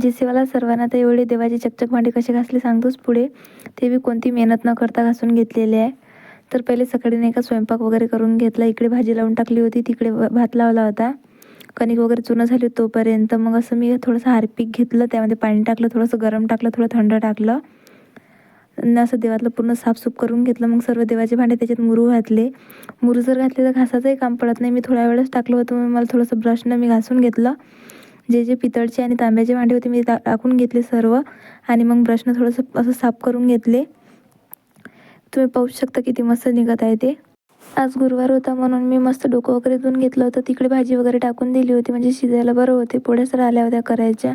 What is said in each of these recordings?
जेसेवाला सर्वांना तर एवढे देवाचे चकचक भांडे कसे घासले सांगतोच पुढे. ते बी कोणती मेहनत न करता घासून घेतलेले आहे. तर पहिले सकाळी नाही का स्वयंपाक वगैरे करून घेतला. इकडे भाजी लावून टाकली होती. तिकडे व- भात लावला होता. कणिक वगैरे चुनं झाली तोपर्यंत. मग असं मी थोडंसं हारपीक घेतलं. त्यामध्ये पाणी टाकलं. थोडंसं गरम टाकलं. थोडं थंड टाकलं. आणि असं देवातलं पूर्ण साफसूफ करून घेतलं. मग सर्व देवाचे भांडे त्याच्यात मुरू घातले. मुरू जर घातले तर घासाचंही काम पडत नाही. मी थोड्या वेळेस टाकलं होतं. मग मला थोडंसं ब्रशनं मी घासून घेतलं. जे जे पितळचे आणि तांब्याचे भांडे होते मी टा टाकून घेतले सर्व. आणि मग ब्रशनं थोडंसं असं साफ करून घेतले. तुम्ही पाहू शकता किती मस्त निघत आहे ते. आज गुरुवार होता म्हणून मी मस्त डोकं वगैरे धुवून घेतलं होतं. तिकडे भाजी वगैरे टाकून दिली होती म्हणजे शिजायला बरं होते. पोळ्याच राहिल्या होत्या करायच्या.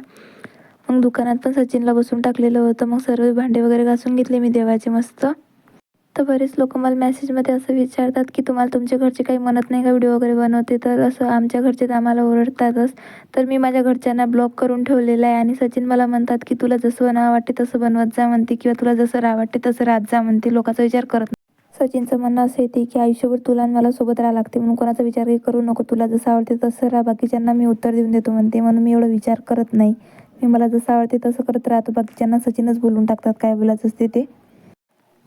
मग दुकानात पण सचिनला बसून टाकलेलं होतं. मग सर्व भांडे वगैरे घासून घेतले मी देवाचे मस्त. तर बरेच लोक मला मेसेजमध्ये असं विचारतात की तुम्हाला तुमच्या घरचे काही म्हणत नाही का? व्हिडिओ वगैरे बनवते. तर असं आमच्या घरचे तर आम्हाला ओरडतातच. तर मी माझ्या घरच्यांना ब्लॉक करून ठेवलेलं आहे आणि सचिन मला म्हणतात की तुला जसं बनावं वाटते तसं बनवत जा म्हणते किंवा तुला जसं राह वाटते तसं राहत जा म्हणते. लोकांचा विचार करत सचिनचं म्हणणं असं येते की आयुष्यभर तुला आणि मला सोबत राहावं लागते म्हणून कोणाचा विचार काही करू नको. तुला जसं आवडते तसं राहा. बाकीच्यांना मी उत्तर देऊन देतो म्हणते. म्हणून मी एवढा विचार करत नाही. मी मला जसं आवडते तसं करत राहतो. बाकीच्यांना सचिनच बोलून टाकतात. काय बोलायचं असते ते.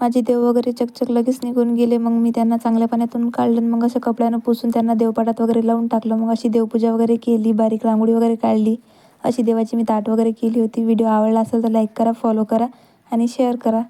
माझे देव वगैरे चकचक लगेच निघून गेले. मग मी त्यांना चांगल्या पाण्यातून काढलं. आणि मग असं कपड्यानं पुसून त्यांना देवपाटात वगैरे लावून टाकलं. मग अशी देवपूजा वगैरे केली. बारीक रांगोळी वगैरे काढली. अशी देवाची मी ताट वगैरे केली होती. व्हिडिओ आवडला असेल तर लाईक करा फॉलो करा आणि शेअर करा.